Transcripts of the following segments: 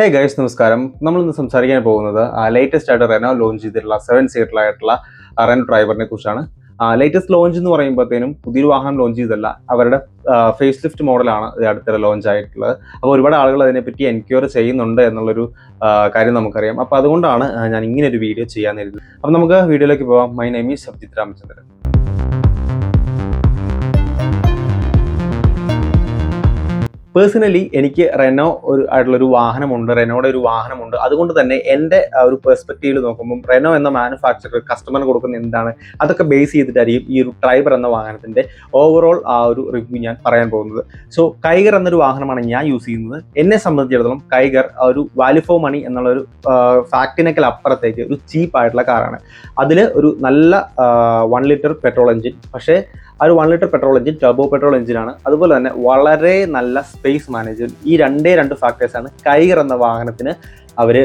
Hey guys നമസ്കാരം. നമ്മൾ ഇന്ന് സംസാരിക്കാൻ പോകുന്നത് ലേറ്റസ്റ്റ് ആയിട്ട് റെനോ ലോഞ്ച് ചെയ്തിട്ടുള്ള സെവൻ സീറ്ററിലായിട്ടുള്ള റെനോ ഡ്രൈവറിനെ കുറിച്ചാണ്. ലേറ്റസ്റ്റ് ലോഞ്ച് എന്ന് പറയുമ്പോഴത്തേനും പുതിയൊരു വാഹനം ലോഞ്ച് ചെയ്തല്ല അവരുടെ ഫേസ് ലിഫ്റ്റ് മോഡലാണ് അടുത്തിടെ ലോഞ്ച് ആയിട്ടുള്ളത്. അപ്പോൾ ഒരുപാട് ആളുകൾ അതിനെപ്പറ്റി എൻക്വയറി ചെയ്യുന്നുണ്ട് എന്നുള്ളൊരു കാര്യം നമുക്കറിയാം. അപ്പോൾ അതുകൊണ്ടാണ് ഞാൻ ഇങ്ങനെ ഒരു വീഡിയോ ചെയ്യാൻ ഇരുന്നത് അപ്പോൾ നമുക്ക് വീഡിയോയിലേക്ക് പോകാം my name is Sabjith Ramachandran personally എനിക്ക് റെനോ ഒരു ആയിട്ടുള്ളൊരു വാഹനമുണ്ട്. റെനോയുടെ ഒരു വാഹനമുണ്ട്. അതുകൊണ്ട് തന്നെ എന്റെ ഒരു പെർസ്പെക്റ്റീവിൽ നോക്കുമ്പോൾ റെനോ എന്ന മാനുഫാക്ചറർ കസ്റ്റമറിന് കൊടുക്കുന്ന എന്താണ്? അതൊക്കെ ബേസ് ചെയ്തിട്ടായിരിക്കും ഈ ഒരു ട്രൈബർ എന്ന വാഹനത്തിന്റെ ഓവറോൾ ആ ഒരു റിവ്യൂ ഞാൻ പറയാൻ പോകുന്നത്. സോ കൈഗർ എന്നൊരു വാഹനമാണ് ഞാൻ യൂസ് ചെയ്യുന്നത്. എന്നെ സംബന്ധിച്ചിടത്തോളം കൈഗർ ഒരു വാല്യൂ മണി എന്നുള്ള ഒരു ഫാക്ടിനേക്കാൾ അപ്പുറത്തേക്ക് ഒരു ചീപ്പ് ആയിട്ടുള്ള കാറാണ് അതിൽ ഒരു നല്ല വൺ ലിറ്റർ പെട്രോൾ എഞ്ചിൻ പക്ഷേ ആ ഒരു one litre petrol engine turbo petrol എഞ്ചിനാണ് അതുപോലെ തന്നെ വളരെ നല്ല സ്പേസ് മാനേജ്മെന്റ് ഈ രണ്ടേ രണ്ട് ഫാക്ടേഴ്സാണ് കൈഗർ എന്ന വാഹനത്തിന് അവർ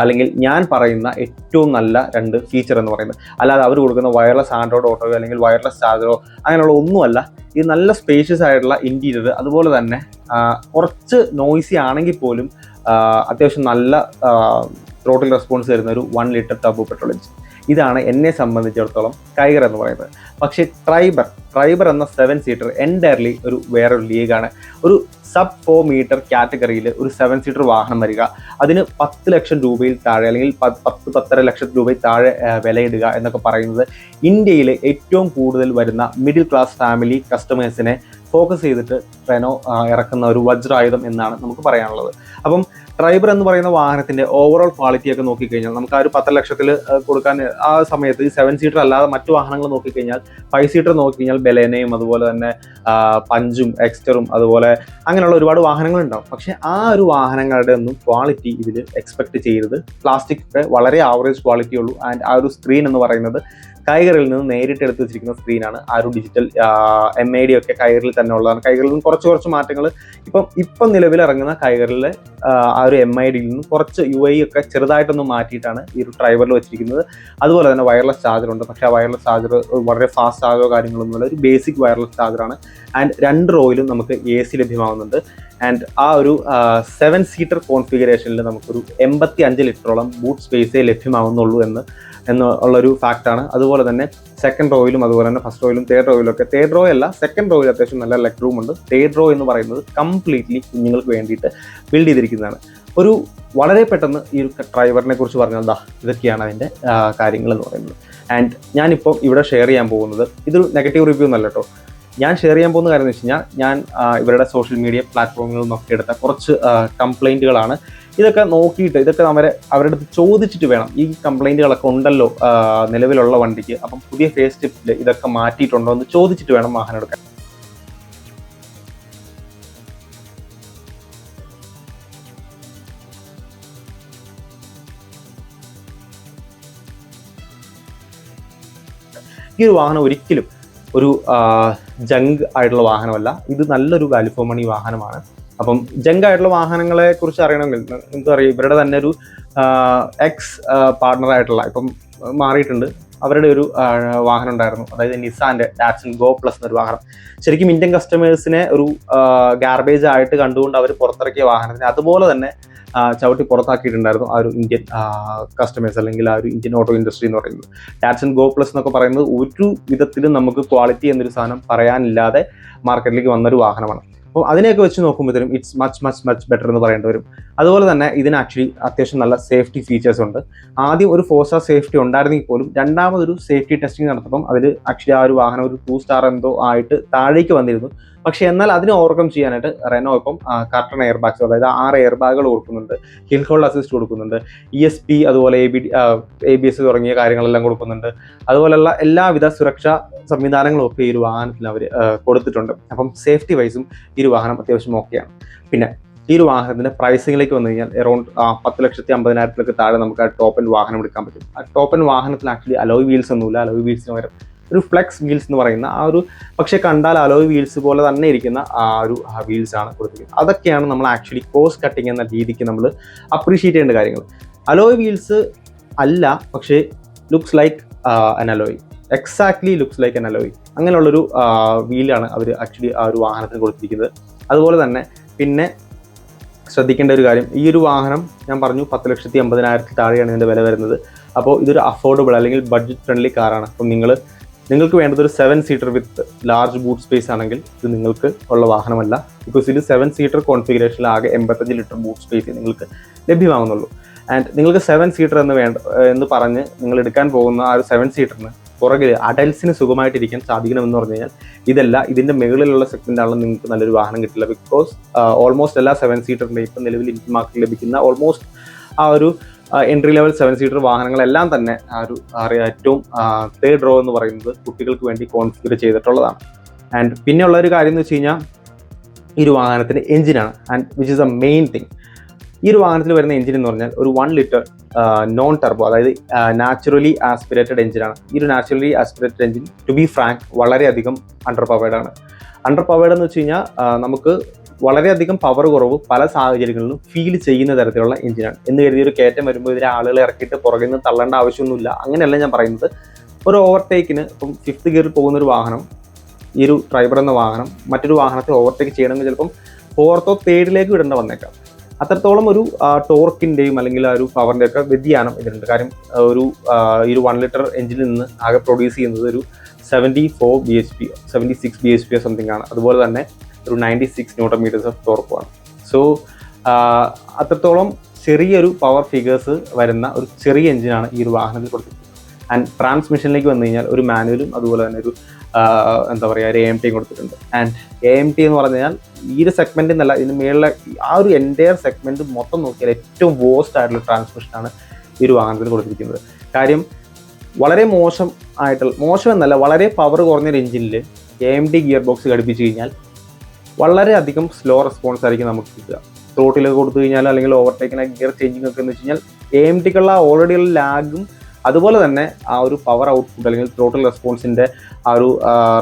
അല്ലെങ്കിൽ ഞാൻ പറയുന്ന ഏറ്റവും നല്ല രണ്ട് ഫീച്ചർ എന്ന് പറയുന്നത്. അല്ലാതെ അവർ കൊടുക്കുന്ന വയർലെസ് ആൻഡ്രോയിഡ് ഓട്ടോയോ അല്ലെങ്കിൽ വയർലെസ് ചാർജറോ അങ്ങനെയുള്ള ഒന്നുമല്ല. ഈ നല്ല സ്പേഷ്യസ് ആയിട്ടുള്ള ഇന്റീരിയർ അതുപോലെ തന്നെ കുറച്ച് നോയ്സി ആണെങ്കിൽ പോലും അത്യാവശ്യം നല്ല ത്രോട്ടിൽ റെസ്പോൺസ് തരുന്ന ഒരു വൺ ലിറ്റർ ടബ് പെട്രോൾ എഞ്ചിൻ ഇതാണ് എന്നെ സംബന്ധിച്ചിടത്തോളം കൈഗർ എന്ന് പറയുന്നത്. പക്ഷേ ട്രൈബർ ട്രൈബർ എന്ന സെവൻ സീറ്റർ എന്റയർലി ഒരു വേറൊരു ലീഗാണ്. ഒരു സബ് ഫോർ മീറ്റർ കാറ്റഗറിയിൽ ഒരു സെവൻ സീറ്റർ വാഹനം വരിക അതിന് പത്ത് ലക്ഷം രൂപയിൽ താഴെ അല്ലെങ്കിൽ പത്ത് പത്തര ലക്ഷം രൂപയിൽ താഴെ വിലയിടുക എന്നൊക്കെ പറയുന്നത് ഇന്ത്യയിലെ ഏറ്റവും കൂടുതൽ വരുന്ന മിഡിൽ ക്ലാസ് ഫാമിലി കസ്റ്റമേഴ്സിനെ ഫോക്കസ് ചെയ്തിട്ട് റെനോ ഇറക്കുന്ന ഒരു വജ്രായുധം എന്നാണ് നമുക്ക് പറയാനുള്ളത്. അപ്പം ട്രൈബർ എന്ന് പറയുന്ന വാഹനത്തിന്റെ ഓവറോൾ ക്വാളിറ്റി ഒക്കെ നോക്കിക്കഴിഞ്ഞാൽ നമുക്ക് ആ ഒരു പത്ത് ലക്ഷത്തിൽ കൊടുക്കാൻ ആ സമയത്ത് സെവൻ സീറ്റർ അല്ലാതെ മറ്റു വാഹനങ്ങൾ നോക്കിക്കഴിഞ്ഞാൽ ഫൈവ് സീറ്റർ നോക്കിക്കഴിഞ്ഞാൽ ബെലേനയും അതുപോലെ തന്നെ പഞ്ചും എക്സ്റ്ററും അതുപോലെ അങ്ങനെയുള്ള ഒരുപാട് വാഹനങ്ങൾ ഉണ്ടാവും. പക്ഷെ ആ ഒരു വാഹനങ്ങളുടെ ഒന്നും ക്വാളിറ്റി ഇതിൽ എക്സ്പെക്ട് ചെയ്യരുത്. പ്ലാസ്റ്റിക് ഒക്കെ വളരെ ആവറേജ് ക്വാളിറ്റി ഉള്ളൂ. ആൻഡ് ആ ഒരു സ്ക്രീൻ എന്ന് പറയുന്നത് കൈകറിൽ നിന്ന് നേരിട്ട് എടുത്ത് വെച്ചിരിക്കുന്ന സ്ക്രീനാണ് ആ ഒരു ഡിജിറ്റൽ എം ഐ ഡി ഒക്കെ കൈകറിൽ തന്നെ ഉള്ളതാണ്. കൈകറിൽ നിന്ന് കുറച്ച് കുറച്ച് മാറ്റങ്ങൾ ഇപ്പം ഇപ്പം നിലവിൽ ഇറങ്ങുന്ന കൈകറിലെ ആ ഒരു എം ഐ ഡിയിൽ നിന്നും കുറച്ച് യു ഐ ഒക്കെ ചെറുതായിട്ടൊന്ന് മാറ്റിയിട്ടാണ് ഈ ഒരു ഡ്രൈവറിൽ വെച്ചിരിക്കുന്നത്. അതുപോലെ തന്നെ വയർലെസ് ചാർജർ ഉണ്ട്. പക്ഷേ ആ വയർലെസ് ചാർജർ വളരെ ഫാസ്റ്റ് ആകോ കാര്യങ്ങളൊന്നുമില്ല ഒരു ബേസിക് വയർലെസ് ചാർജറാണ് ആൻഡ് രണ്ട് റോയിലും നമുക്ക് എ സി ലഭ്യമാവുന്നുണ്ട് ആൻഡ് ആ ഒരു സെവൻ സീറ്റർ കോൺഫിഗറേഷനിൽ നമുക്കൊരു എൺപത്തി അഞ്ച് ലിറ്ററോളം ബൂട്ട് സ്പേസേ ലഭ്യമാവുന്നുള്ളൂ എന്ന് എന്ന് ഉള്ളൊരു ഫാക്റ്റാണ് അതുപോലെ തന്നെ സെക്കൻഡ് റോയിലും അതുപോലെ തന്നെ ഫസ്റ്റ് റോയിലും തേർഡ് റോയിലും ഒക്കെ തേർഡ് റോ അല്ല സെക്കൻഡ് റോയിൽ അത്യാവശ്യം നല്ല ലെഗ് റൂം ഉണ്ട്. തേർഡ് റോ എന്ന് പറയുന്നത് കംപ്ലീറ്റ്ലി കുഞ്ഞുങ്ങൾക്ക് വേണ്ടിയിട്ട് ബിൽഡ് ചെയ്തിരിക്കുന്നതാണ്. ഒരു വളരെ പെട്ടെന്ന് ഈ ഡ്രൈവറിനെ കുറിച്ച് പറഞ്ഞാൽ ദാ ഇതൊക്കെയാണ് അതിന്റെ കാര്യങ്ങൾ എന്ന് പറയുന്നത്. ആൻഡ് ഞാനിപ്പോൾ ഇവിടെ ഷെയർ ചെയ്യാൻ പോകുന്നത് ഇതൊരു നെഗറ്റീവ് റിവ്യൂ എന്നല്ല കേട്ടോ ഞാൻ ഷെയർ ചെയ്യാൻ പോകുന്ന കാര്യം എന്ന് വെച്ച് കഴിഞ്ഞാൽ ഞാൻ ഇവരുടെ സോഷ്യൽ മീഡിയ പ്ലാറ്റ്ഫോമുകളിൽ നിന്നൊക്കെ എടുത്ത കുറച്ച് കംപ്ലൈന്റുകളാണ് ഇതൊക്കെ നോക്കിയിട്ട് ഇതൊക്കെ അവരെ അവരുടെ അടുത്ത് ചോദിച്ചിട്ട് വേണം. ഈ കംപ്ലൈന്റുകളൊക്കെ ഉണ്ടല്ലോ നിലവിലുള്ള വണ്ടിക്ക്. അപ്പം പുതിയ ഫേസ് ടിപ്പിൽ ഇതൊക്കെ മാറ്റിയിട്ടുണ്ടോ എന്ന് ചോദിച്ചിട്ട് വേണം വാഹനം എടുക്കാൻ. ഈ ഒരു വാഹനം ഒരിക്കലും ഒരു ജങ്ക് ആയിട്ടുള്ള വാഹനമല്ല. ഇത് നല്ലൊരു വാല്യൂ മണി വാഹനമാണ്. അപ്പം ജങ്ക് ആയിട്ടുള്ള വാഹനങ്ങളെ കുറിച്ച് അറിയണമെങ്കിൽ എന്താ പറയുക ഇവരുടെ തന്നെ ഒരു എക്സ് പാർട്ണർ ആയിട്ടുള്ള ഇപ്പം മാറിയിട്ടുണ്ട്. അവരുടെ ഒരു വാഹനം ഉണ്ടായിരുന്നു. അതായത് നിസാന്റെ ഡാറ്റ്സൺ ഗോ പ്ലസ് എന്നൊരു വാഹനം. ശരിക്കും ഇന്ത്യൻ കസ്റ്റമേഴ്സിനെ ഒരു ഗാർബേജ് ആയിട്ട് കണ്ടുകൊണ്ട് അവർ പുറത്തിറക്കിയ വാഹനത്തിന് അതുപോലെ തന്നെ ചവിട്ടി പുറത്താക്കിയിട്ടുണ്ടായിരുന്നു ആ ഒരു ഇന്ത്യൻ കസ്റ്റമേഴ്സ് അല്ലെങ്കിൽ ആ ഒരു ഇന്ത്യൻ ഓട്ടോ ഇൻഡസ്ട്രി എന്ന് പറയുന്നത്. ഡാറ്റ്സൺ ഗോ പ്ലസ് എന്നൊക്കെ പറയുന്നത് ഒരു വിധത്തിലും നമുക്ക് ക്വാളിറ്റി എന്നൊരു സാധനം പറയാനില്ലാതെ മാർക്കറ്റിലേക്ക് വന്നൊരു വാഹനമാണ്. അപ്പോൾ അതിനെയൊക്കെ വെച്ച് നോക്കുമ്പോഴത്തേനും it's much much much better എന്ന് പറയേണ്ടി വരും. അതുപോലെ തന്നെ ഇതിന് ആക്ച്വലി അത്യാവശ്യം നല്ല സേഫ്റ്റി ഫീച്ചേഴ്സ് ഉണ്ട്. ആദ്യം ഒരു ഫോർ സ്റ്റാർ സേഫ്റ്റി ഉണ്ടായിരുന്നെങ്കിൽ പോലും രണ്ടാമതൊരു സേഫ്റ്റി ടെസ്റ്റിംഗ് നടത്തപ്പം അതിൽ ആക്ച്വലി ആ ഒരു വാഹനം ഒരു ടു സ്റ്റാർ എന്തോ ആയിട്ട് താഴേക്ക് വന്നിരുന്നു. പക്ഷേ എന്നാൽ അതിനെ ഓവർകം ചെയ്യാനായിട്ട് റെനോ ഇപ്പം കർട്ടൺ എയർ ബാഗ്സ് അതായത് ആറ് എയർ ബാഗുകൾ കൊടുക്കുന്നുണ്ട്. ഹിൽ ഹോൾഡ് അസിസ്റ്റ് കൊടുക്കുന്നുണ്ട്. ഇ എസ് പി അതുപോലെ A B A B S തുടങ്ങിയ കാര്യങ്ങളെല്ലാം കൊടുക്കുന്നുണ്ട്. അതുപോലെയുള്ള എല്ലാവിധ സുരക്ഷാ സംവിധാനങ്ങളും ഒക്കെ ഈ ഒരു വാഹനത്തിൽ അവർ കൊടുത്തിട്ടുണ്ട്. അപ്പം സേഫ്റ്റി വൈസും ഈ ഒരു വാഹനം അത്യാവശ്യം ഓക്കെയാണ്. പിന്നെ ഈ ഒരു വാഹനത്തിന്റെ പ്രൈസിംഗിലേക്ക് വന്നു കഴിഞ്ഞാൽ എറൗണ്ട് പത്ത് ലക്ഷത്തി അമ്പതിനായിരത്തിലേക്ക് താഴെ നമുക്ക് ആ ടോപ്പ് എൻ വാഹനം എടുക്കാൻ പറ്റും. ആ ടോപ്പ് എൻ വാഹനത്തിൽ ആക്ച്വലി അലോയ് വീൽസ് ഒന്നുമില്ല. അലോയ് വീൽസിന് പകരം ഒരു ഫ്ലെക്സ് വീൽസ് എന്ന് പറയുന്ന ആ ഒരു പക്ഷേ കണ്ടാൽ അലോയ് വീൽസ് പോലെ തന്നെ ഇരിക്കുന്ന ആ ഒരു വീൽസ് ആണ് കൊടുത്തിരിക്കുന്നത്. അതൊക്കെയാണ് നമ്മൾ ആക്ച്വലി കോസ്റ്റ് കട്ടിങ് എന്ന രീതിക്ക് നമ്മൾ അപ്രീഷിയേറ്റ് ചെയ്യേണ്ട കാര്യങ്ങൾ. അലോയ് വീൽസ് അല്ല പക്ഷേ looks like an alloy exactly looks like an alloy അങ്ങനെയുള്ളൊരു വീലാണ് അവർ ആക്ച്വലി ആ ഒരു വാഹനത്തിന് കൊടുത്തിരിക്കുന്നത്. അതുപോലെ തന്നെ പിന്നെ ശ്രദ്ധിക്കേണ്ട ഒരു കാര്യം ഈ ഒരു വാഹനം ഞാൻ പറഞ്ഞു പത്ത് ലക്ഷത്തി അമ്പതിനായിരത്തി താഴെയാണ് ഇതിന്റെ വില വരുന്നത്. അപ്പോൾ ഇതൊരു അഫോർഡബിൾ അല്ലെങ്കിൽ ബഡ്ജറ്റ് ഫ്രണ്ട്ലി കാറാണ് അപ്പം നിങ്ങൾ നിങ്ങൾക്ക് വേണ്ടത് ഒരു seven seater with large boot space ആണെങ്കിൽ ഇത് നിങ്ങൾക്ക് ഉള്ള വാഹനമല്ല. ബിക്കോസ് ഇത് സെവൻ സീറ്റർ കോൺഫിഗറേഷനിൽ ആകെ എൺപത്തഞ്ച് ലിറ്റർ ബൂട്ട് സ്പേസ് നിങ്ങൾക്ക് ലഭ്യമാകുന്നുള്ളൂ ആൻഡ് നിങ്ങൾക്ക് സെവൻ സീറ്റർ എന്ന് വേണ്ട എന്ന് പറഞ്ഞ് നിങ്ങൾ എടുക്കാൻ പോകുന്ന ആ ഒരു സെവൻ സീറ്ററിന് പുറകിൽ അഡൽസിന് സുഖമായിട്ടിരിക്കാൻ സാധിക്കണമെന്ന് പറഞ്ഞു കഴിഞ്ഞാൽ ഇതല്ല ഇതിന്റെ മുകളിലുള്ള സെഗ്മെന്റാണ് നിങ്ങൾക്ക് നല്ലൊരു വാഹനം കിട്ടില്ല. ബിക്കോസ് ഓൾമോസ്റ്റ് എല്ലാ സെവൻ സീറ്ററിന്റെയും ഇപ്പം നിലവിൽ ഇന്ത്യൻ മാർക്കറ്റിൽ ലഭിക്കുന്ന ഓൾമോസ്റ്റ് ആ ഒരു എൻട്രി ലെവൽ സെവൻ സീറ്റർ വാഹനങ്ങളെല്ലാം തന്നെ ആ ഒരു ഏറ്റവും തേർഡ് റോ എന്ന് പറയുന്നത് കുട്ടികൾക്ക് വേണ്ടി കോൺഫിഗർ ചെയ്തിട്ടുള്ളതാണ്. ആൻഡ് പിന്നെയുള്ള ഒരു കാര്യം എന്ന് വെച്ച് കഴിഞ്ഞാൽ ഈ ഒരു വാഹനത്തിന്റെ എഞ്ചിനാണ് and which is a main thing ഈ ഒരു വാഹനത്തിൽ വരുന്ന എഞ്ചിൻ എന്ന് പറഞ്ഞാൽ ഒരു വൺ ലിറ്റർ നോൺ ടർബോ അതായത് നാച്ചുറലി ആസ്പിറേറ്റഡ് എഞ്ചിനാണ് ഈ ഒരു naturally aspirated engine to be frank വളരെയധികം അണ്ടർ പവേഡാണ് അണ്ടർ പവേഡെന്ന് വെച്ച് കഴിഞ്ഞാൽ നമുക്ക് വളരെയധികം പവർ കുറവ് പല സാഹചര്യങ്ങളിലും ഫീൽ ചെയ്യുന്ന തരത്തിലുള്ള എഞ്ചിനാണ് എന്ന് കരുതി ഒരു കയറ്റം വരുമ്പോൾ ഇതിലെ ആളുകളെ ഇറക്കിയിട്ട് പുറകിൽ നിന്ന് തള്ളേണ്ട ആവശ്യമൊന്നുമില്ല. അങ്ങനെയല്ല ഞാൻ പറയുന്നത്. ഒരു ഓവർടേക്കിന് ഇപ്പം ഫിഫ്ത്ത് ഗിയറിൽ പോകുന്ന ഒരു വാഹനം ഈ ഒരു ഡ്രൈവർ എന്ന വാഹനം മറ്റൊരു വാഹനത്തെ ഓവർടേക്ക് ചെയ്യണമെങ്കിൽ ചിലപ്പം ഫോർത്തോ തേർഡിലേക്ക് വിടേണ്ട വന്നേക്കാം. അത്രത്തോളം ഒരു ടോർക്കിന്റെയും അല്ലെങ്കിൽ ആ ഒരു പവറിന്റെ ഒക്കെ വ്യതിയാനം ഇതിനുണ്ട് കാര്യം ഒരു ഈ ഒരു വൺ ലിറ്റർ എഞ്ചിനിൽ നിന്ന് ആകെ പ്രൊഡ്യൂസ് ചെയ്യുന്നത് ഒരു seventy four B H P seventy six B H P something ആണ്. അതുപോലെ തന്നെ ഒരു ninety six newton metres of ടോർക്കുമാണ് so അത്രത്തോളം ചെറിയൊരു പവർ ഫിഗേഴ്സ് വരുന്ന ഒരു ചെറിയ എഞ്ചിനാണ് ഈ ഒരു വാഹനത്തിൽ കൊടുത്തിരിക്കുന്നത്. ആൻഡ് ട്രാൻസ്മിഷനിലേക്ക് വന്നു കഴിഞ്ഞാൽ ഒരു മാനുവലും അതുപോലെ തന്നെ ഒരു എന്താ പറയുക ഒരു എ എം ടിയും കൊടുത്തിട്ടുണ്ട്. ആൻഡ് എ എം ടി എന്ന് പറഞ്ഞു കഴിഞ്ഞാൽ ഈ ഒരു സെഗ്മെന്റിൽ നിന്നല്ല ഇതിന് മേളിലെ ആ ഒരു എന്റയർ സെഗ്മെന്റ് മൊത്തം നോക്കിയാൽ ഏറ്റവും വേസ്റ്റ് ആയിട്ടുള്ള ട്രാൻസ്മിഷനാണ് ഈ ഒരു വാഹനത്തിൽ കൊടുത്തിരിക്കുന്നത്. കാര്യം വളരെ മോശം ആയിട്ടുള്ള മോശം എന്നല്ല വളരെ പവർ കുറഞ്ഞൊരു എഞ്ചിനിൽ A M T gear box ഘടിപ്പിച്ച് കഴിഞ്ഞാൽ വളരെയധികം സ്ലോ റെസ്പോൺസ് ആയിരിക്കും നമുക്ക് കിട്ടുക. ത്രോട്ടിലൊക്കെ കൊടുത്തു കഴിഞ്ഞാൽ അല്ലെങ്കിൽ ഓവർടേക്കിന് ഗിയർ ചേഞ്ചിങ് ഒക്കെ എന്ന് വെച്ച് കഴിഞ്ഞാൽ എ എം ടിക്കുള്ള ഓൾറെഡി ഉള്ള ലാഗും അതുപോലെ തന്നെ ആ ഒരു പവർ ഔട്ട്പുട്ട് അല്ലെങ്കിൽ ടോട്ടൽ റെസ്പോൺസിന്റെ ആ ഒരു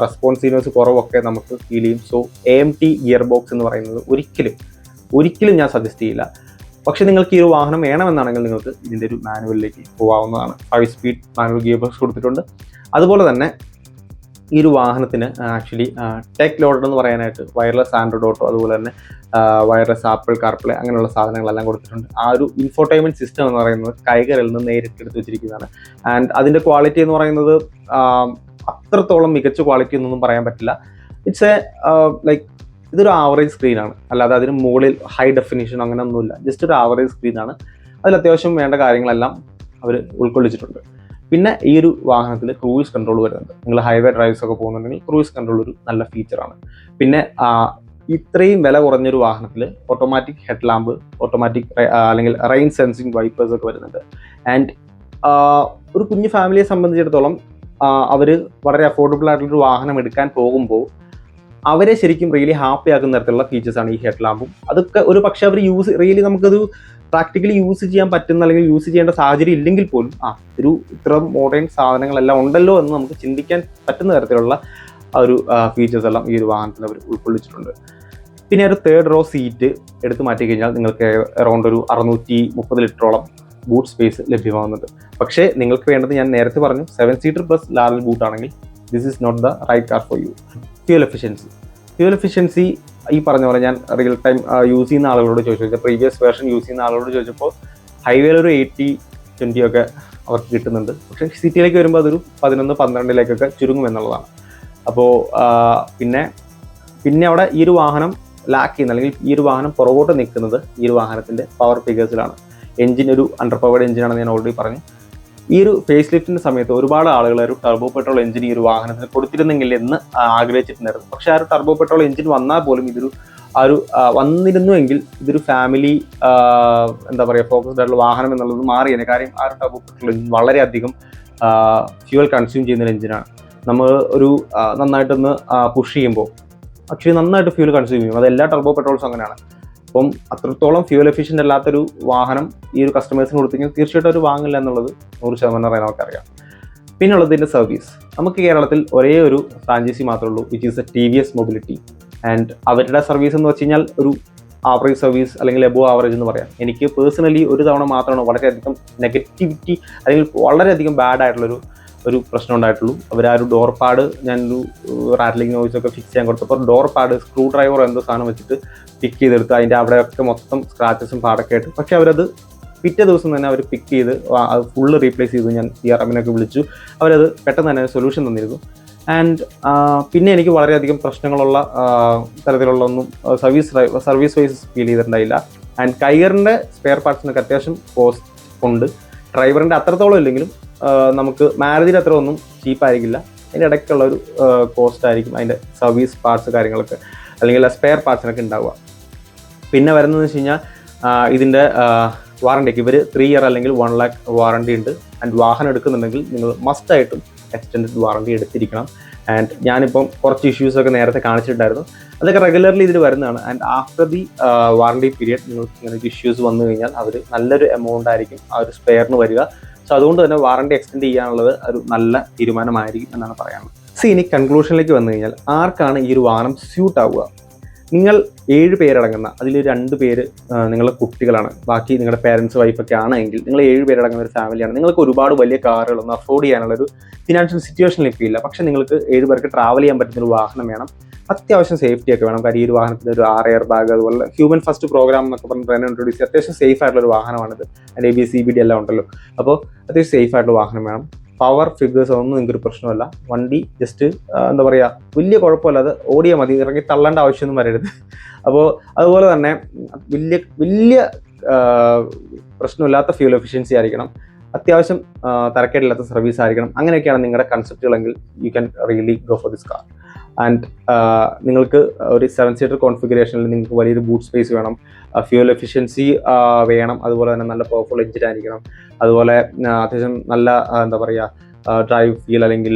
റെസ്പോൺസീവ്നെസ് കുറവൊക്കെ നമുക്ക് ഫീൽ ചെയ്യും. So A M T gear box എന്ന് പറയുന്നത് ഒരിക്കലും ഒരിക്കലും ഞാൻ സജസ്റ്റ് ചെയ്യില്ല. പക്ഷേ നിങ്ങൾക്ക് ഈ ഒരു വാഹനം വേണമെന്നാണെങ്കിൽ നിങ്ങൾക്ക് ഇതിന്റെ ഒരു മാനുവലിലേക്ക് പോകാവുന്നതാണ്. Five speed manual gear box കൊടുത്തിട്ടുണ്ട്. അതുപോലെ തന്നെ ഈ ഒരു വാഹനത്തിന് ആക്ച്വലി ടെക് ലോഡഡ് എന്ന് പറയാനായിട്ട് വയർലെസ് ആൻഡ്രോയിഡ് ഓട്ടോ അതുപോലെ തന്നെ വയർലെസ് ആപ്പിൾ കാർപ്ലേ അങ്ങനെയുള്ള സാധനങ്ങളെല്ലാം കൊടുത്തിട്ടുണ്ട്. ആ ഒരു ഇൻഫോർടൈൻമെന്റ് സിസ്റ്റം എന്ന് പറയുന്നത് കൈകറിൽ നിന്ന് നേരിട്ട് എടുത്ത് വെച്ചിരിക്കുന്നതാണ്. ആൻഡ് അതിന്റെ ക്വാളിറ്റി എന്ന് പറയുന്നത് അത്രത്തോളം മികച്ച ക്വാളിറ്റി എന്നൊന്നും പറയാൻ പറ്റില്ല. ഇറ്റ്സ് എ ലൈക്ക് ഇതൊരു ആവറേജ് സ്ക്രീനാണ് അല്ലാതെ അതിന് മുകളിൽ ഹൈ ഡെഫിനിഷൻ അങ്ങനെ ഒന്നുമില്ല ജസ്റ്റ് ഒരു ആവറേജ് സ്ക്രീനാണ് അതിൽ അത്യാവശ്യം വേണ്ട കാര്യങ്ങളെല്ലാം അവർ ഉൾക്കൊള്ളിച്ചിട്ടുണ്ട്. പിന്നെ ഈ ഒരു വാഹനത്തിൽ ക്രൂയിസ് കൺട്രോൾ വരുന്നുണ്ട്. നിങ്ങൾ ഹൈവേ ഡ്രൈവ്സ് ഒക്കെ പോകുന്നുണ്ടെങ്കിൽ ക്രൂയിസ് കൺട്രോൾ ഒരു നല്ല ഫീച്ചറാണ് പിന്നെ ഇത്രയും വില കുറഞ്ഞൊരു വാഹനത്തിൽ ഓട്ടോമാറ്റിക് ഹെഡ് ലാമ്പ് ഓട്ടോമാറ്റിക് അല്ലെങ്കിൽ റെയിൻ സെൻസിങ് വൈപ്പേഴ്സ് ഒക്കെ വരുന്നുണ്ട്. ആൻഡ് ഒരു കുഞ്ഞു ഫാമിലിയെ സംബന്ധിച്ചിടത്തോളം അവർ വളരെ അഫോർഡബിൾ ആയിട്ടുള്ളൊരു വാഹനം എടുക്കാൻ പോകുമ്പോൾ അവരെ ശരിക്കും റിയലി ഹാപ്പി ആക്കുന്ന തരത്തിലുള്ള ഫീച്ചേഴ്സ് ആണ് ഈ ഹെഡ് ലാമ്പും അതൊക്കെ ഒരു പക്ഷേ അവർ യൂസ് റിയലി നമുക്കത് പ്രാക്ടിക്കലി യൂസ് ചെയ്യാൻ പറ്റുന്ന അല്ലെങ്കിൽ യൂസ് ചെയ്യേണ്ട സാഹചര്യം ഇല്ലെങ്കിൽ പോലും ആ ഒരു ഇത്ര മോഡേൺ സാധനങ്ങളെല്ലാം ഉണ്ടല്ലോ എന്ന് നമുക്ക് ചിന്തിക്കാൻ പറ്റുന്ന തരത്തിലുള്ള ഒരു ഫീച്ചേഴ്സ് എല്ലാം ഈ ഒരു വാഹനത്തിൽ അവർ ഉൾക്കൊള്ളിച്ചിട്ടുണ്ട്. പിന്നെ ഒരു തേർഡ് റോ സീറ്റ് എടുത്തു മാറ്റി കഴിഞ്ഞാൽ നിങ്ങൾക്ക് അറൗണ്ട് ഒരു അറുന്നൂറ്റി മുപ്പത് ലിറ്ററോളം ബൂട്ട് സ്പേസ് ലഭ്യമാകുന്നുണ്ട്. പക്ഷേ നിങ്ങൾക്ക് വേണ്ടത് ഞാൻ നേരത്തെ പറഞ്ഞു seven seater plus large boot ആണെങ്കിൽ this is not the right car for you fuel efficiency fuel efficiency ഈ പറഞ്ഞ പോലെ ഞാൻ റിയൽ ടൈം യൂസ് ചെയ്യുന്ന ആളുകളോട് ചോദിച്ചു. പ്രീവിയസ് വേർഷൻ യൂസ് ചെയ്യുന്ന ആളുകളോട് ചോദിച്ചപ്പോൾ ഹൈവേയിൽ ഒരു എയ്റ്റി ട്വന്റി ഒക്കെ അവർക്ക് കിട്ടുന്നുണ്ട്. പക്ഷേ സിറ്റിയിലേക്ക് വരുമ്പോൾ അതൊരു പതിനൊന്ന് പന്ത്രണ്ടിലേക്കൊക്കെ ചുരുങ്ങും എന്നുള്ളതാണ്. അപ്പോൾ പിന്നെ പിന്നെ അവിടെ ഈ ഒരു വാഹനം ലാക്ക് ചെയ്യുന്ന അല്ലെങ്കിൽ ഈ ഒരു വാഹനം പുറകോട്ട് നിൽക്കുന്നത് ഈ ഒരു വാഹനത്തിന്റെ പവർ ഫിഗേഴ്സിലാണ് എഞ്ചിൻ ഒരു അണ്ടർ പവേഡ് എഞ്ചിനാണെന്ന് ഞാൻ ഓൾറെഡി പറഞ്ഞു. ഈ ഒരു ഫേസ് ലിഫ്റ്റിന്റെ സമയത്ത് ഒരുപാട് ആളുകൾ ഒരു ടർബോ പെട്രോൾ എഞ്ചിൻ ഈ ഒരു വാഹനത്തിന് കൊടുത്തിരുന്നെങ്കിൽ എന്ന് ആഗ്രഹിച്ചിട്ടുണ്ടായിരുന്നു. പക്ഷെ ആ ഒരു ടർബോ പെട്രോൾ എഞ്ചിൻ വന്നാൽ പോലും ഇതൊരു ആ ഒരു വന്നിരുന്നുവെങ്കിൽ ഇതൊരു ഫാമിലി എന്താ പറയുക ഫോക്കസ്ഡ് ആയിട്ടുള്ള വാഹനം എന്നുള്ളത് മാറിയേനെ. കാര്യം ആ ഒരു ടർബോ പെട്രോൾ എഞ്ചിൻ വളരെയധികം ഫ്യൂവൽ കൺസ്യൂം ചെയ്യുന്ന ഒരു എഞ്ചിനാണ് നമ്മൾ ഒരു നന്നായിട്ടൊന്ന് പുഷ് ചെയ്യുമ്പോൾ ആക്ച്വലി നന്നായിട്ട് ഫ്യൂൽ കൺസ്യൂം ചെയ്യും. അത് എല്ലാ ടർബോ പെട്രോൾസും അങ്ങനെയാണ്. അപ്പം അത്രത്തോളം ഫ്യൂൽ എഫിഷ്യന്റ് അല്ലാത്തൊരു വാഹനം ഈ ഒരു കസ്റ്റമേഴ്സിന് കൊടുത്തെങ്കിൽ തീർച്ചയായിട്ടും അവർ വാങ്ങില്ല എന്നുള്ളത് നൂറ് ശതമാനം പറയാൻ നമുക്കറിയാം. പിന്നെ ഉള്ളത് ഇതിന്റെ സർവീസ് നമുക്ക് കേരളത്തിൽ ഒരേ ഒരു ഫ്രാഞ്ചൈസി മാത്രമേ ഉള്ളൂ which is A T V S mobility and അവരുടെ സർവീസ് എന്ന് വെച്ച് കഴിഞ്ഞാൽ ഒരു ആവറേജ് സർവീസ് അല്ലെങ്കിൽ എബോ ആവറേജ് എന്ന് പറയാം. എനിക്ക് പേഴ്സണലി ഒരു തവണ മാത്രമാണ് വളരെയധികം നെഗറ്റിവിറ്റി അല്ലെങ്കിൽ വളരെയധികം ബാഡ് ആയിട്ടുള്ളൊരു ഒരു പ്രശ്നം ഉണ്ടായിട്ടുള്ളൂ. അവർ ആ ഒരു ഡോർ പാഡ് ഞാനൊരു റാറ്റ്ലിംഗ് നോയിസ് ഒക്കെ ഫിക്സ് ചെയ്യാൻ കൊടുത്തപ്പോൾ ഡോർ പാഡ് സ്ക്രൂ ഡ്രൈവർ എന്തോ സാധനം വെച്ചിട്ട് പിക്ക് ചെയ്തെടുത്ത് അതിന്റെ അവിടെയൊക്കെ മൊത്തം സ്ക്രാച്ചസും പാടൊക്കെ ആയിട്ട്. പക്ഷേ അവരത് പിറ്റേ ദിവസം തന്നെ അവർ പിക്ക് ചെയ്ത് അത് ഫുള്ള് റീപ്ലേസ് ചെയ്തു ഞാൻ സി ആർ എമ്മിനൊക്കെ വിളിച്ചു. അവരത് പെട്ടെന്ന് തന്നെ സൊല്യൂഷൻ തന്നിരുന്നു. ആൻഡ് പിന്നെ എനിക്ക് വളരെയധികം പ്രശ്നങ്ങളുള്ള തരത്തിലുള്ള ഒന്നും സർവീസ് സർവീസ് വൈസ് ഫീൽ ചെയ്തിട്ടുണ്ടായില്ല. ആൻഡ് കൈയറിന്റെ സ്പെയർ പാർട്സിനൊക്കെ അത്യാവശ്യം കോസ്റ്റ് ഉണ്ട്. ഡ്രൈവറിന്റെ അത്രത്തോളം ഇല്ലെങ്കിലും നമുക്ക് മാരുതിയിൽ അത്ര ഒന്നും ചീപ്പായിരിക്കില്ല അതിന്റെ ഇടയ്ക്കുള്ള ഒരു കോസ്റ്റ് ആയിരിക്കും അതിന്റെ സർവീസ് പാർട്സ് കാര്യങ്ങളൊക്കെ അല്ലെങ്കിൽ സ്പെയർ പാർട്സിനൊക്കെ ഉണ്ടാവുക. പിന്നെ വരുന്നതെന്ന് വെച്ച് കഴിഞ്ഞാൽ ഇതിന്റെ വാറണ്ടിക്ക് ഇവർ ത്രീ ഇയർ അല്ലെങ്കിൽ വൺ ലാക്ക് വാറണ്ടി ഉണ്ട്. ആൻഡ് വാഹനം എടുക്കുന്നുണ്ടെങ്കിൽ നിങ്ങൾ മസ്റ്റായിട്ടും എക്സ്റ്റൻഡ് വാറണ്ടി എടുത്തിരിക്കണം. ആൻഡ് ഞാനിപ്പം കുറച്ച് ഇഷ്യൂസ് ഒക്കെ നേരത്തെ കാണിച്ചിട്ടുണ്ടായിരുന്നു. അതൊക്കെ റെഗുലർലി ഇതിൽ വരുന്നതാണ്. And after the warranty period നിങ്ങൾക്ക് ഇങ്ങനെ ഇഷ്യൂസ് വന്നു കഴിഞ്ഞാൽ അവർ നല്ലൊരു എമൗണ്ട് ആയിരിക്കും ആ ഒരു സ്പെയറിന് വരിക. സോ അതുകൊണ്ട് തന്നെ വാറണ്ടി എക്സ്റ്റെൻഡ് ചെയ്യാനുള്ളത് ഒരു നല്ല തീരുമാനമായിരിക്കും എന്നാണ് പറയാനുള്ളത്. സി ഇനി കൺക്ലൂഷനിലേക്ക് വന്നു കഴിഞ്ഞാൽ ആർക്കാണ് ഈ ഒരു വാഹനം സ്യൂട്ട് ആവുക? നിങ്ങൾ ഏഴ് പേരടങ്ങുന്ന അതിൽ രണ്ട് പേര് നിങ്ങളുടെ കുട്ടികളാണ്. ബാക്കി നിങ്ങളുടെ പേരൻസ് വൈഫൊക്കെ ആണെങ്കിൽ നിങ്ങൾ ഏഴ് പേരടങ്ങുന്ന ഒരു ഫാമിലിയാണ് നിങ്ങൾക്ക് ഒരുപാട് വലിയ കാറുകളൊന്നും അഫോർഡ് ചെയ്യാനുള്ള ഒരു ഫിനാൻഷ്യൽ സിറ്റുവേഷനിലേക്ക് ഇല്ല. പക്ഷേ നിങ്ങൾക്ക് ഏഴ് പേർക്ക് ട്രാവൽ ചെയ്യാൻ പറ്റുന്ന ഒരു വാഹനം വേണം. അത്യാവശ്യം സേഫ്റ്റി ഒക്കെ വേണം. കാര്യം ഈ ഒരു വാഹനത്തിന് ഒരു ആർ എയർ ബാഗ് അതുപോലെ ഹ്യൂമൻ ഫസ്റ്റ് പ്രോഗ്രാം എന്നൊക്കെ പറഞ്ഞ് ട്രെയിൻ ഇൻട്രൊഡ്യൂസ് ചെയ്ത് അത്യാവശ്യം സേഫ് ആയിട്ടുള്ള ഒരു വാഹനമാണിത്. അതിന്റെ A B C B D എല്ലാം ഉണ്ടല്ലോ. അപ്പോൾ അത്യാവശ്യം സേഫ് ആയിട്ടുള്ള വാഹനം വേണം. പവർ ഫിഗേഴ്സ് ഒന്നും നിങ്ങൾക്കൊരു പ്രശ്നമല്ല. വണ്ടി ജസ്റ്റ് എന്താ പറയുക വലിയ കുഴപ്പമില്ല. അത് ഓടിയാൽ മതി. ഇറങ്ങി തള്ളേണ്ട ആവശ്യമൊന്നും വരരുത്. അപ്പോൾ അതുപോലെ തന്നെ വലിയ വലിയ പ്രശ്നമില്ലാത്ത ഫ്യൂൽ എഫിഷ്യൻസി ആയിരിക്കണം. അത്യാവശ്യം തരക്കേടില്ലാത്ത സർവീസ് ആയിരിക്കണം. അങ്ങനെയൊക്കെയാണ് നിങ്ങളുടെ കൺസെപ്റ്റുകളെങ്കിൽ you can really go for this car and നിങ്ങൾക്ക് ഒരു സെവൻ സീറ്റർ കോൺഫിഗറേഷനിൽ നിങ്ങൾക്ക് വലിയൊരു ബൂട്ട് സ്പേസ് വേണം. ഫ്യൂൽ എഫിഷ്യൻസി വേണം. അതുപോലെ തന്നെ നല്ല പവർഫുൾ എഞ്ചിൻ ആയിരിക്കണം. അതുപോലെ അത്യാവശ്യം നല്ല എന്താ പറയുക ഡ്രൈവ് ഫീൽ അല്ലെങ്കിൽ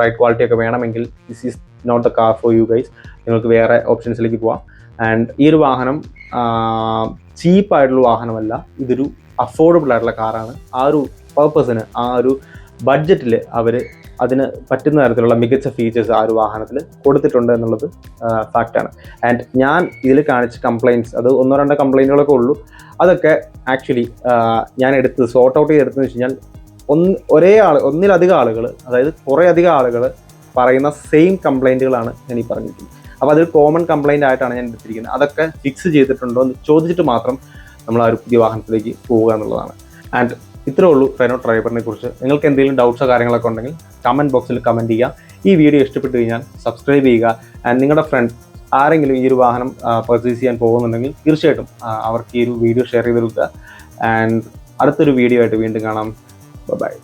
റൈഡ് ക്വാളിറ്റി ഒക്കെ വേണമെങ്കിൽ this is not the car for you guys നിങ്ങൾക്ക് വേറെ ഓപ്ഷൻസിലേക്ക് പോവാം. ആൻഡ് ഈ ഒരു വാഹനം ചീപ്പായിട്ടുള്ള വാഹനമല്ല. ഇതൊരു അഫോർഡബിൾ ആയിട്ടുള്ള കാറാണ് ആ ഒരു പർപ്പസിന് ആ ഒരു ബഡ്ജറ്റിൽ അവർ അതിന് പറ്റുന്ന തരത്തിലുള്ള മികച്ച ഫീച്ചേഴ്സ് ആ ഒരു വാഹനത്തിൽ കൊടുത്തിട്ടുണ്ട് എന്നുള്ളത് ഫാക്റ്റാണ് ആൻഡ് ഞാൻ ഇതിൽ കാണിച്ച കംപ്ലയിന്റ്സ് അത് ഒന്നോ രണ്ടോ കംപ്ലയിന്റുകളൊക്കെ ഉള്ളൂ. അതൊക്കെ ആക്ച്വലി ഞാൻ എടുത്ത് സോർട്ട് ഔട്ട് ചെയ്തെടുത്തെന്ന് വെച്ച് കഴിഞ്ഞാൽ ഒന്ന് ഒരേ ആൾ ഒന്നിലധികം ആളുകൾ അതായത് കുറേ അധികം ആളുകൾ പറയുന്ന സെയിം കംപ്ലൈന്റുകളാണ് ഞാൻ ഈ പറഞ്ഞിരിക്കുന്നത്. അപ്പോൾ അതൊരു കോമൺ കംപ്ലൈന്റ് ആയിട്ടാണ് ഞാൻ എടുത്തിരിക്കുന്നത്. അതൊക്കെ ഫിക്സ് ചെയ്തിട്ടുണ്ടോ എന്ന് ചോദിച്ചിട്ട് മാത്രം നമ്മൾ ആ ഒരു പുതിയ വാഹനത്തിലേക്ക് പോവുക എന്നുള്ളതാണ്. ആൻഡ് ഇത്രേ ഉള്ളൂ റെനോ ഡ്രൈവറിനെ കുറിച്ച്. നിങ്ങൾക്ക് എന്തെങ്കിലും ഡൗട്ട്സോ കാര്യങ്ങളൊക്കെ ഉണ്ടെങ്കിൽ കമന്റ് ബോക്സിൽ കമന്റ് ചെയ്യുക ഈ വീഡിയോ ഇഷ്ടപ്പെട്ട് കഴിഞ്ഞാൽ സബ്സ്ക്രൈബ് ചെയ്യുക. ആൻഡ് നിങ്ങളുടെ ഫ്രണ്ട്സ് ആരെങ്കിലും ഈ ഒരു വാഹനം പർച്ചേസ് ചെയ്യാൻ പോകുന്നുണ്ടെങ്കിൽ തീർച്ചയായിട്ടും അവർക്ക് ഈ ഒരു വീഡിയോ ഷെയർ ചെയ്ത് കൊടുക്കുക. ആൻഡ് അടുത്തൊരു വീഡിയോ ആയിട്ട് വീണ്ടും കാണാം. ബൈ